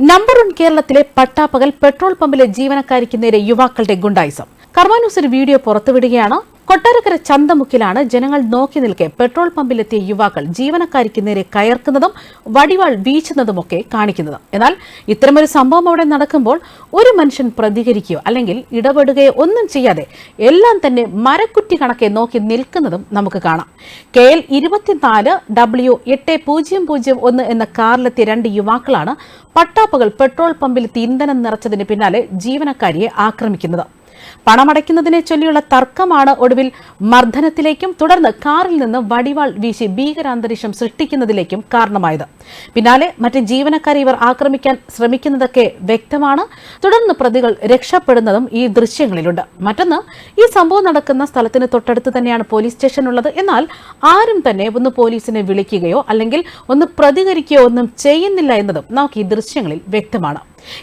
Number one കേരളത്തിലെ പട്ടാപ്പകൽ petrol പമ്പിലെ ജീവനക്കാരിക്ക് നേരെ യുവാക്കളുടെ ഗുണ്ടായിസം. കർമാനൂസ് ഒരു വീഡിയോ പുറത്തുവിടുകയാണ്. കൊട്ടാരക്കര ചന്തമുക്കിലാണ് ജനങ്ങൾ നോക്കി നിൽക്കെ പെട്രോൾ പമ്പിലെത്തിയ യുവാക്കൾ ജീവനക്കാരിക്ക് നേരെ കയർക്കുന്നതും വടിവാൾ വീശുന്നതുമൊക്കെ കാണിക്കുന്നത്. എന്നാൽ ഇത്തരമൊരു സംഭവം അവിടെ നടക്കുമ്പോൾ ഒരു മനുഷ്യൻ പ്രതികരിക്കുകയോ അല്ലെങ്കിൽ ഇടപെടുകയോ ഒന്നും ചെയ്യാതെ എല്ലാം തന്നെ മരക്കുറ്റി കണക്കെ നോക്കി നിൽക്കുന്നതും നമുക്ക് കാണാം. കെ എൽ ഇരുപത്തിനാല് ഡബ്ല്യു എട്ട് പൂജ്യം പൂജ്യം ഒന്ന് എന്ന കാറിലെത്തിയ രണ്ട് യുവാക്കളാണ് പട്ടാപ്പകൽ പെട്രോൾ പമ്പിലെത്തി ഇന്ധനം നിറച്ചതിന് പിന്നാലെ ജീവനക്കാരിയെ ആക്രമിക്കുന്നത്. പണമടയ്ക്കുന്നതിനെ ചൊല്ലിയുള്ള തർക്കമാണ് ഒടുവിൽ മർദ്ദനത്തിലേക്കും തുടർന്ന് കാറിൽ നിന്ന് വടിവാൾ വീശി ഭീകരാന്തരീക്ഷം സൃഷ്ടിക്കുന്നതിലേക്കും കാരണമായത്. പിന്നാലെ മറ്റ് ജീവനക്കാരെ ഇവർ ആക്രമിക്കാൻ ശ്രമിക്കുന്നതൊക്കെ വ്യക്തമാണ്. തുടർന്ന് പ്രതികൾ രക്ഷപ്പെടുന്നതും ഈ ദൃശ്യങ്ങളിലുണ്ട്. മറ്റൊന്ന് ഈ സംഭവം നടക്കുന്ന സ്ഥലത്തിന് തൊട്ടടുത്ത് തന്നെയാണ് പോലീസ് സ്റ്റേഷൻ ഉള്ളത് എന്നാൽ ആരും തന്നെ ഒന്ന് പോലീസിനെ വിളിക്കുകയോ അല്ലെങ്കിൽ ഒന്ന് പ്രതികരിക്കുകയോ ഒന്നും ചെയ്യുന്നില്ല എന്നതും നമുക്ക് ഈ ദൃശ്യങ്ങളിൽ വ്യക്തമാണ്.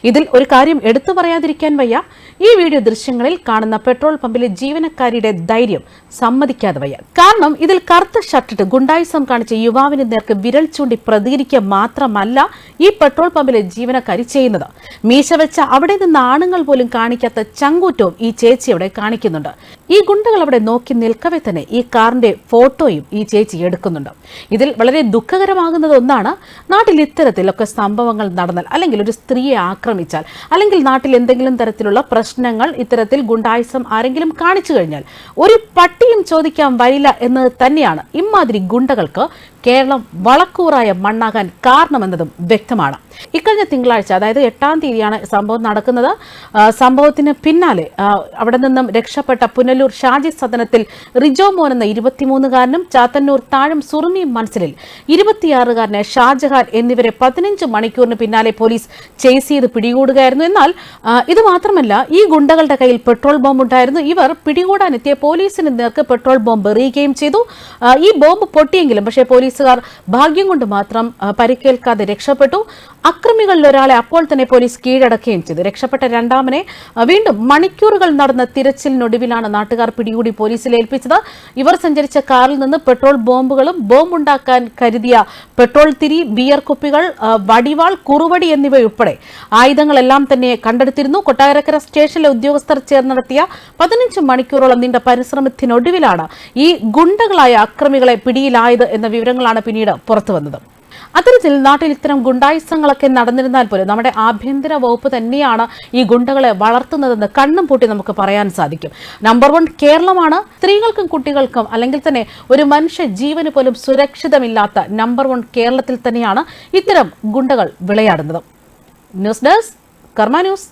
ഇതിൽ ഒരു കാര്യം എടുത്തു പറയാതിരിക്കാൻ വയ്യ. ഈ വീഡിയോ ദൃശ്യങ്ങളിൽ കാണുന്ന പെട്രോൾ പമ്പിലെ ജീവനക്കാരിയുടെ ധൈര്യം സമ്മതിക്കാതെ വയ്യ. കാരണം ഇതിൽ കറുത്ത ഷർട്ടിട്ട് ഗുണ്ടായുസം കാണിച്ച യുവാവിന് നേർക്ക് വിരൽ ചൂണ്ടി പ്രതികരിക്കുക മാത്രമല്ല ഈ പെട്രോൾ പമ്പിലെ ജീവനക്കാരി ചെയ്യുന്നത്. മീശ വെച്ച അവിടെ നിന്ന് ആണുങ്ങൾ പോലും കാണിക്കാത്ത ചങ്കൂറ്റവും ഈ ചേച്ചി അവിടെ കാണിക്കുന്നുണ്ട്. ഈ ഗുണ്ടകൾ അവിടെ നോക്കി നിൽക്കവേ തന്നെ ഈ കാറിന്റെ ഫോട്ടോയും ഈ ചേച്ചി എടുക്കുന്നുണ്ട്. ഇതിൽ വളരെ ദുഃഖകരമാകുന്നത് ഒന്നാണ്. നാട്ടിൽ ഇത്തരത്തിലൊക്കെ സംഭവങ്ങൾ നടന്നാൽ അല്ലെങ്കിൽ ഒരു സ്ത്രീയെ ആക്രമിച്ചാൽ. അല്ലെങ്കിൽ നാട്ടിൽ എന്തെങ്കിലും തരത്തിലുള്ള പ്രശ്നങ്ങൾ ഇത്തരത്തിൽ ഗുണ്ടായിസം ആരെങ്കിലും കാണിച്ചു കഴിഞ്ഞാൽ ഒരു പട്ടിയും ചോദിക്കാൻ വരില്ല എന്നത് തന്നെയാണ്. ഇമാതിരി ഗുണ്ടകൾക്ക് കേരളം വളക്കൂറായ മണ്ണാകാൻ കാരണമെന്നതും വ്യക്തമാണ്. ഇക്കഴിഞ്ഞ തിങ്കളാഴ്ച അതായത് എട്ടാം തീയതിയാണ് സംഭവം നടക്കുന്നത്. സംഭവത്തിന് പിന്നാലെ അവിടെ നിന്നും രക്ഷപ്പെട്ട പുനലൂർ ഷാജി സദനത്തിൽ റിജോ മോൻ എന്ന ഇരുപത്തിമൂന്നുകാരനും ചാത്തന്നൂർ താഴം സുറുമി മനസ്സിലിൽ ഇരുപത്തിയാറുകാരനെ ഷാജഹാൻ എന്നിവരെ പതിനഞ്ച് മണിക്കൂറിന് പിന്നാലെ പോലീസ് ചേസ് ചെയ്ത് പിടികൂടുകയായിരുന്നു. എന്നാൽ ഇത് മാത്രമല്ല ഈ ഗുണ്ടകളുടെ കയ്യിൽ പെട്രോൾ ബോംബ് ഉണ്ടായിരുന്നു. ഇവർ പിടികൂടാനെത്തിയ പോലീസിന് നേർക്ക് പെട്രോൾ ബോംബ് എറിയുകയും ചെയ്തു. ഈ ബോംബ് പൊട്ടിയെങ്കിലും പക്ഷേ പോലീസുകാർ ഭാഗ്യം കൊണ്ട് മാത്രം പരിക്കേൽക്കാതെ രക്ഷപ്പെട്ടു. അക്രമികളിൽ ഒരാളെ അപ്പോൾ തന്നെ പോലീസ് കീഴടക്കുകയും ചെയ്തു. രക്ഷപ്പെട്ട രണ്ടാമനെ വീണ്ടും മണിക്കൂറുകൾ നടന്ന തിരച്ചിലിനൊടുവിലാണ് നാട്ടുകാർ പിടികൂടി പോലീസിൽ ഏൽപ്പിച്ചത്. ഇവർ സഞ്ചരിച്ച കാറിൽ നിന്ന് പെട്രോൾ ബോംബുകളും ബോംബുണ്ടാക്കാൻ കരുതിയ പെട്രോൾ തിരി ബിയർ കുപ്പികൾ വടിവാൾ കുറുവടി എന്നിവയുൾപ്പെടെ ആയുധങ്ങളെല്ലാം തന്നെ കണ്ടെടുത്തിരുന്നു. കൊട്ടാരക്കര സ്റ്റേഷനിലെ ഉദ്യോഗസ്ഥർ ചേർന്ന് നടത്തിയ പതിനഞ്ച് മണിക്കൂറോളം നീണ്ട പരിശ്രമത്തിനൊടുവിലാണ് ഈ ഗുണ്ടകളായ അക്രമികളെ പിടിയിലായത് എന്ന വിവരങ്ങളാണ് പിന്നീട് പുറത്തു വന്നത്. അത്തരത്തിൽ നാട്ടിൽ ഇത്തരം ഗുണ്ടായുസങ്ങളൊക്കെ നടന്നിരുന്നാൽ പോലും നമ്മുടെ ആഭ്യന്തര വകുപ്പ് തന്നെയാണ് ഈ ഗുണ്ടകളെ വളർത്തുന്നതെന്ന് കണ്ണും പൂട്ടി നമുക്ക് പറയാൻ സാധിക്കും. നമ്പർ വൺ കേരളമാണ്. സ്ത്രീകൾക്കും കുട്ടികൾക്കും അല്ലെങ്കിൽ തന്നെ ഒരു മനുഷ്യ ജീവന് പോലും സുരക്ഷിതമില്ലാത്ത നമ്പർ വൺ കേരളത്തിൽ തന്നെയാണ് ഇത്തരം ഗുണ്ടകൾ വിളയാടുന്നത്. News desk Karma news.